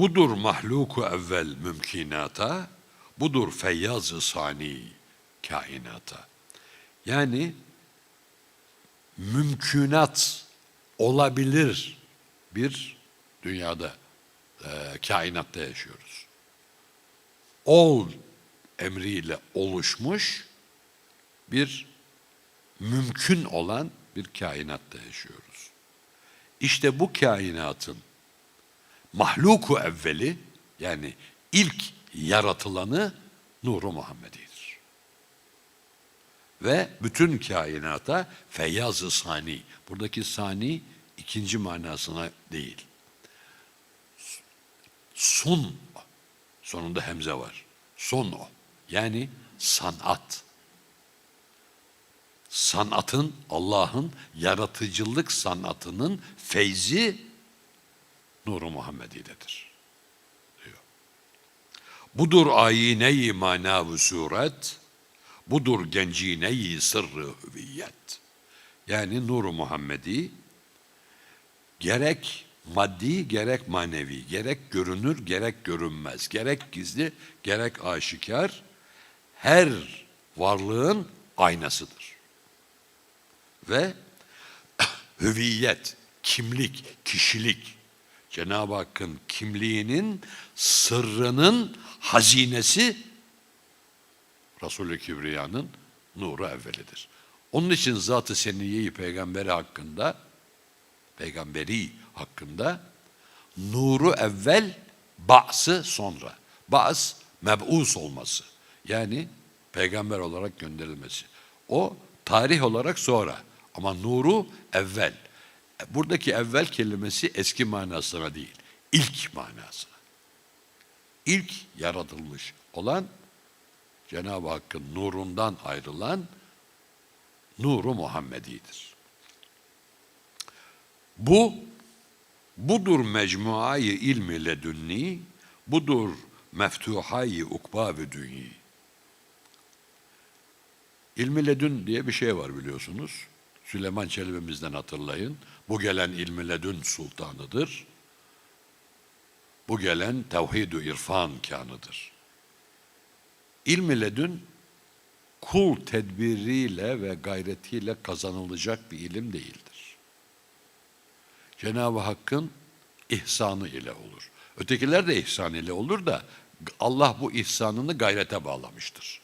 Budur mahluku evvel mümkinata, budur feyyaz-ı sani kainata. Yani mümkünat olabilir bir dünyada, e, kainatta yaşıyoruz. Ol emriyle oluşmuş bir mümkün olan bir kainatta yaşıyoruz. İşte bu kainatın mahluku evveli yani ilk yaratılanı nuru Muhammedi'dir. Ve bütün kainata feyyaz-ı sani. Buradaki sani ikinci manasına değil. Sun. Sonunda hemze var. Son o. Yani sanat. Sanatın, Allah'ın yaratıcılık sanatının feyzi nuru Muhammedi'dedir. Diyor. Budur ayine-i mana ve suret, budur gencine-i sırrı hüviyet. Yani nuru Muhammedi gerek maddi gerek manevi, gerek görünür gerek görünmez, gerek gizli gerek aşikar her varlığın aynasıdır. Ve hüviyet, kimlik, kişilik, Cenab-ı Hakk'ın kimliğinin sırrının hazinesi Resulü Kibriya'nın nuru evvelidir. Onun için Zat-ı Seniyye-i Peygamberi hakkında peygamberi hakkında nuru evvel ba'sı sonra. Ba's meb'us olması. Yani peygamber olarak gönderilmesi. O tarih olarak sonra ama nuru evvel. Buradaki evvel kelimesi eski manasına değil, ilk manasına. İlk yaratılmış olan Cenab-ı Hakk'ın nurundan ayrılan nuru Muhammedi'dir. Bu budur mecmuayı ilmi ledünni, budur meftuhayı ukba ve dünyi. İlmi ledün diye bir şey var biliyorsunuz. Süleyman Çelebi'mizden hatırlayın. Bu gelen ilmi ledün sultanıdır. Bu gelen tevhid-ü irfan kanıdır. İlmi ledün kul tedbiriyle ve gayretiyle kazanılacak bir ilim değildir. Cenab-ı Hakk'ın ihsanı ile olur. Ötekiler de ihsan ile olur da Allah bu ihsanını gayrete bağlamıştır.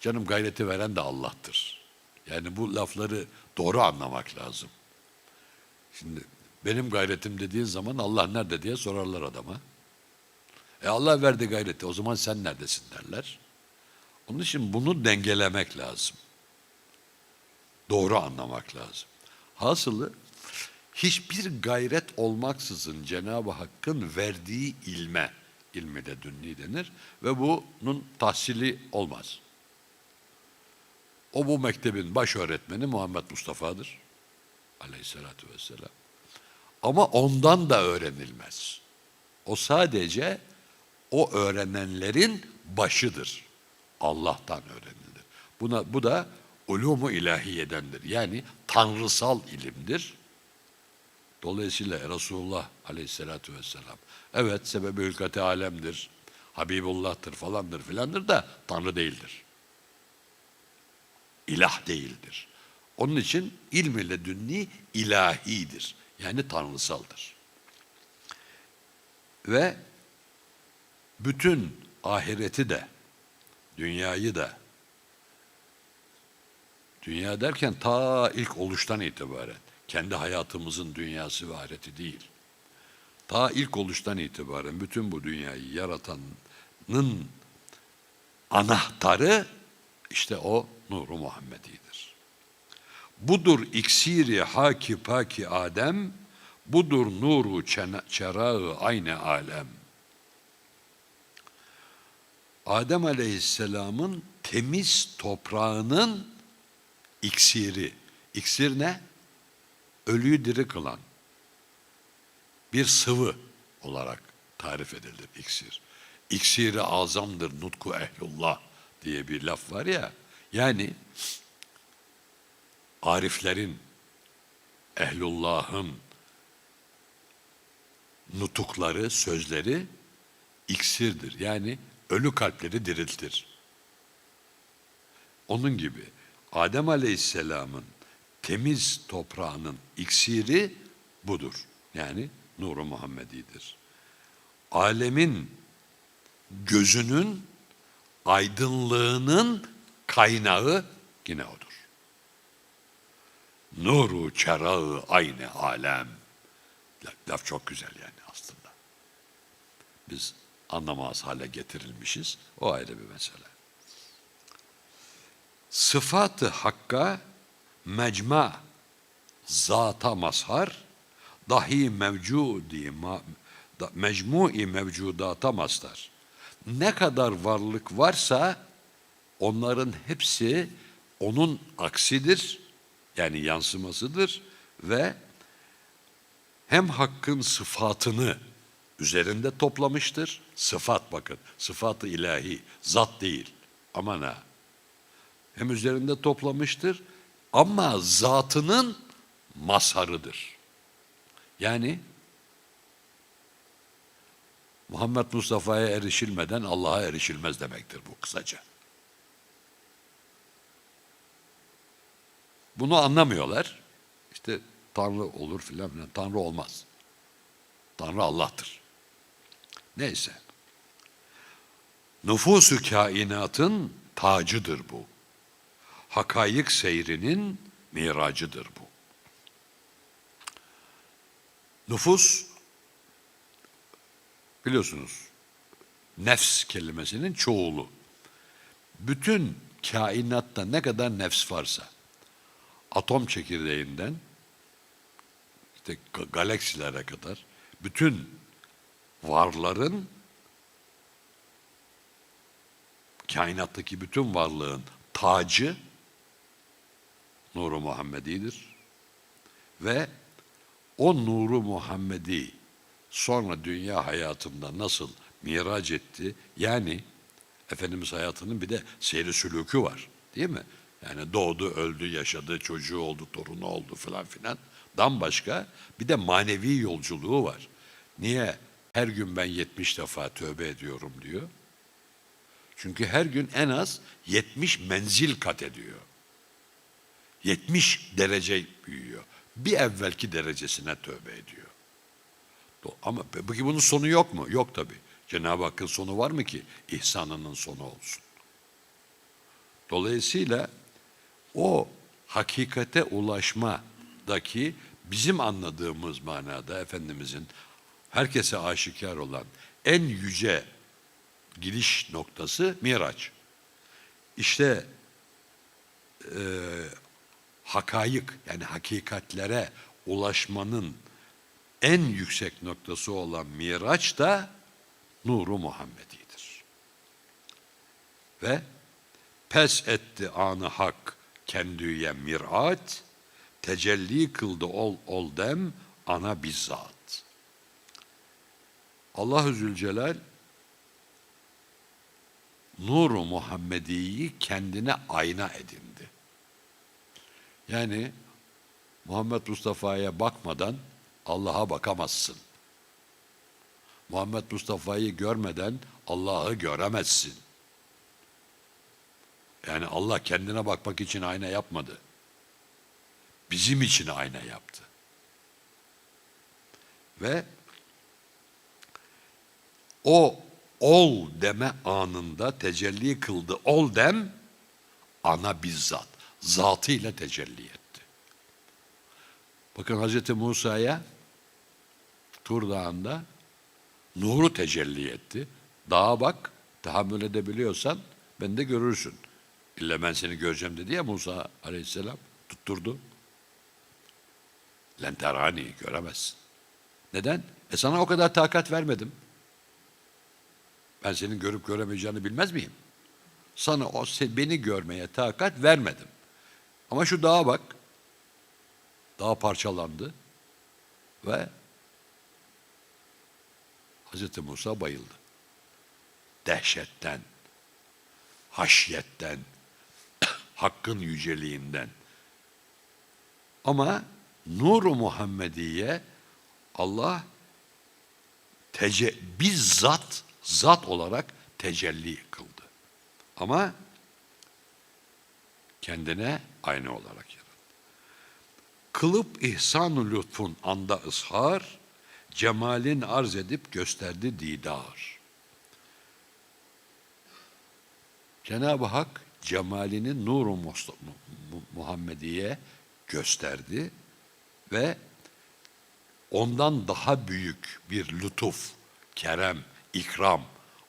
Canım gayreti veren de Allah'tır. Yani bu lafları doğru anlamak lazım. Şimdi benim gayretim dediğin zaman Allah nerede diye sorarlar adama. E Allah verdi gayreti o zaman sen neredesin derler. Onun için bunu dengelemek lazım. Doğru anlamak lazım. Hasılı hiçbir gayret olmaksızın Cenab-ı Hakk'ın verdiği ilme, ilmi de dünni denir ve bunun tahsili olmaz. O bu mektebin baş öğretmeni Muhammed Mustafa'dır. Aleyhissalatü vesselam. Ama ondan da öğrenilmez. O sadece o öğrenenlerin başıdır. Allah'tan öğrenilir. Buna, bu da ulumu ilahiyedendir. Yani tanrısal ilimdir. Dolayısıyla Resulullah aleyhissalatü vesselam evet sebebi hülkati alemdir, Habibullah'tır falandır filandır da Tanrı değildir. İlah değildir. Onun için ilm ile dünni ilahidir. Yani tanrısaldır. Ve bütün ahireti de, dünyayı da, dünya derken ta ilk oluştan itibaren, kendi hayatımızın dünyası ve ahireti değil. Ta ilk oluştan itibaren bütün bu dünyayı yaratanın anahtarı işte o nuru Muhammedi'dir. Budur iksiri haki paki Adem, budur nuru çerağı aynı alem. Adem Aleyhisselam'ın temiz toprağının iksiri. İksir ne? Ölüyü diri kılan bir sıvı olarak tarif edilir iksir. İksiri azamdır nutku ehlullah diye bir laf var ya. Yani ariflerin, ehlullahın nutukları, sözleri iksirdir. Yani ölü kalpleri diriltir. Onun gibi Adem Aleyhisselam'ın temiz toprağının iksiri budur. Yani nuru Muhammedi'dir. Alemin gözünün aydınlığının kaynağı yine odur. Nuru çerağı aynı alem. Laf çok güzel yani aslında. Biz anlamaz hale getirilmişiz. O ayrı bir mesele. Sıfatı hakka mecma zata mazhar dahi mevcudi ma, da, mecmui mevcudata mastar. Ne kadar varlık varsa onların hepsi onun aksidir yani yansımasıdır ve hem hakkın sıfatını üzerinde toplamıştır. Sıfat bakın, sıfatı ilahi, zat değil. Aman ha. Hem üzerinde toplamıştır ama zatının mazharıdır. Yani Muhammed Mustafa'ya erişilmeden Allah'a erişilmez demektir bu kısaca. Bunu anlamıyorlar. İşte Tanrı olur filan filan. Tanrı olmaz. Tanrı Allah'tır. Neyse. Nüfusu kainatın tacıdır bu. Hakayık seyrinin miracıdır bu. Nüfus biliyorsunuz nefs kelimesinin çoğulu. Bütün kainatta ne kadar nefs varsa atom çekirdeğinden işte ga- galaksilere kadar bütün varların kainattaki bütün varlığın tacı nuru Muhammedi'dir. Ve o nuru Muhammedi sonra dünya hayatında nasıl miraç etti? Yani Efendimiz hayatının bir de seyri sülükü var. Değil mi? Yani doğdu, öldü, yaşadı, çocuğu oldu, torunu oldu falan filan. Dan başka bir de manevi yolculuğu var. Niye? Her gün ben 70 defa tövbe ediyorum diyor. Çünkü her gün en az 70 menzil kat ediyor. 70 derece büyüyor. Bir evvelki derecesine tövbe ediyor. Ama peki bunun sonu yok mu? Yok tabi. Cenab-ı Hakk'ın sonu var mı ki ihsanının sonu olsun? Dolayısıyla o hakikate ulaşmadaki bizim anladığımız manada Efendimizin herkese aşikar olan en yüce giriş noktası Miraç. İşte e, hakayık yani hakikatlere ulaşmanın en yüksek noktası olan Miraç da nuru Muhammedi'dir. Ve pes etti anı hak kendüye mirat, tecelli kıldı ol ol dem ana bizzat. Allahü Zülcelal nuru Muhammedi'yi kendine ayna edindi. Yani Muhammed Mustafa'ya bakmadan Allah'a bakamazsın. Muhammed Mustafa'yı görmeden Allah'ı göremezsin. Yani Allah kendine bakmak için ayna yapmadı. Bizim için ayna yaptı. Ve o ol deme anında tecelli kıldı. Ol dem ana bizzat. Zatıyla tecelli etti. Bakın Hazreti Musa'ya Tur Dağı'nda nuru tecelli etti. Dağa bak, tahammül edebiliyorsan ben de görürsün. İlla ben seni göreceğim dedi ya Musa aleyhisselam tutturdu. Lenterani göremezsin. Neden? E sana o kadar takat vermedim. Ben senin görüp göremeyeceğini bilmez miyim? Sana o beni görmeye takat vermedim. Ama şu dağa bak. Dağ parçalandı ve Hazreti Musa bayıldı. Dehşetten, haşyetten, hakkın yüceliğinden. Ama nuru Muhammediye Allah tece bizzat zat olarak tecelli kıldı. Ama kendine aynı olarak yarattı. Kılıp ihsan-ı lütfun anda ızhar, cemalin arz edip gösterdi didar. Cenab-ı Hak cemalini nuru Muhammediye gösterdi ve ondan daha büyük bir lütuf, kerem, ikram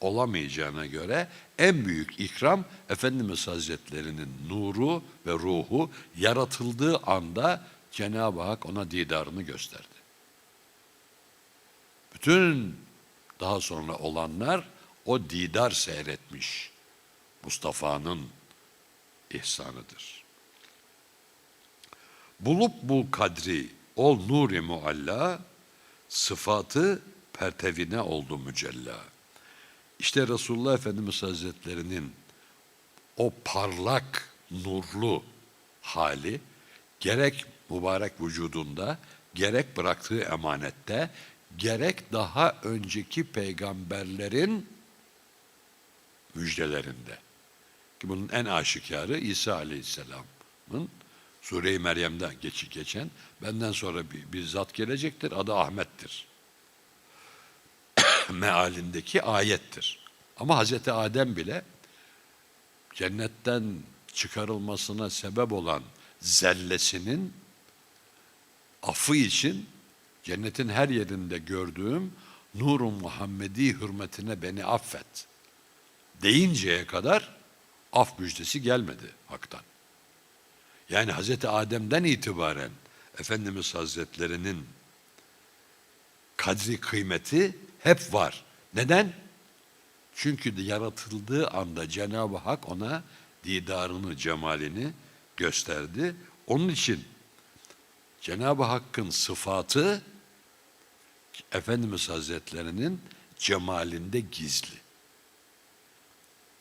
olamayacağına göre en büyük ikram Efendimiz Hazretlerinin nuru ve ruhu yaratıldığı anda Cenab-ı Hak ona didarını gösterdi. Bütün daha sonra olanlar o didar seyretmiş Mustafa'nın ihsanıdır. Bulup bul kadri ol nuri mualla, sıfatı pertevine oldu mücella. İşte Resulullah Efendimiz Hazretlerinin o parlak, nurlu hali gerek mübarek vücudunda, gerek bıraktığı emanette, gerek daha önceki peygamberlerin müjdelerinde. Ki bunun en aşikarı İsa Aleyhisselam'ın Sure-i Meryem'den geçi geçen benden sonra bir, bir zat gelecektir. Adı Ahmet'tir. Mealindeki ayettir. Ama Hazreti Adem bile cennetten çıkarılmasına sebep olan zellesinin affı için cennetin her yerinde gördüğüm nurun Muhammedi hürmetine beni affet deyinceye kadar af müjdesi gelmedi haktan. Yani Hazreti Adem'den itibaren Efendimiz Hazretlerinin kadri kıymeti hep var. Neden? Çünkü yaratıldığı anda Cenab-ı Hak ona didarını, cemalini gösterdi. Onun için Cenab-ı Hakk'ın sıfatı Efendimiz Hazretlerinin cemalinde gizli.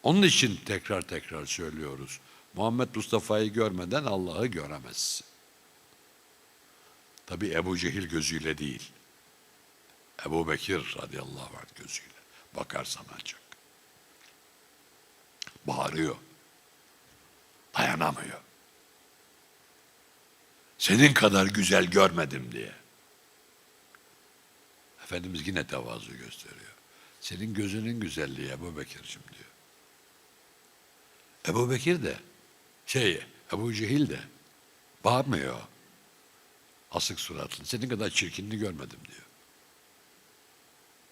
Onun için tekrar tekrar söylüyoruz. Muhammed Mustafa'yı görmeden Allah'ı göremezsin. Tabi Ebu Cehil gözüyle değil. Ebu Bekir radıyallahu anh gözüyle. Bakarsan ancak. Bağırıyor. Dayanamıyor. Senin kadar güzel görmedim diye. Efendimiz yine tevazu gösteriyor. Senin gözünün güzelliği Ebu Bekir'cim diyor. Ebu Bekir de şey Ebu Cehil de bağırmıyor. Asık suratlı. Senin kadar çirkinini görmedim diyor.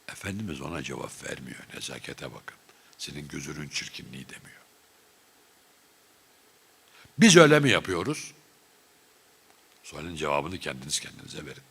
Efendimiz ona cevap vermiyor. Nezakete bakın. Senin gözünün çirkinliği demiyor. Biz öyle mi yapıyoruz? Sualin cevabını kendiniz kendinize verin.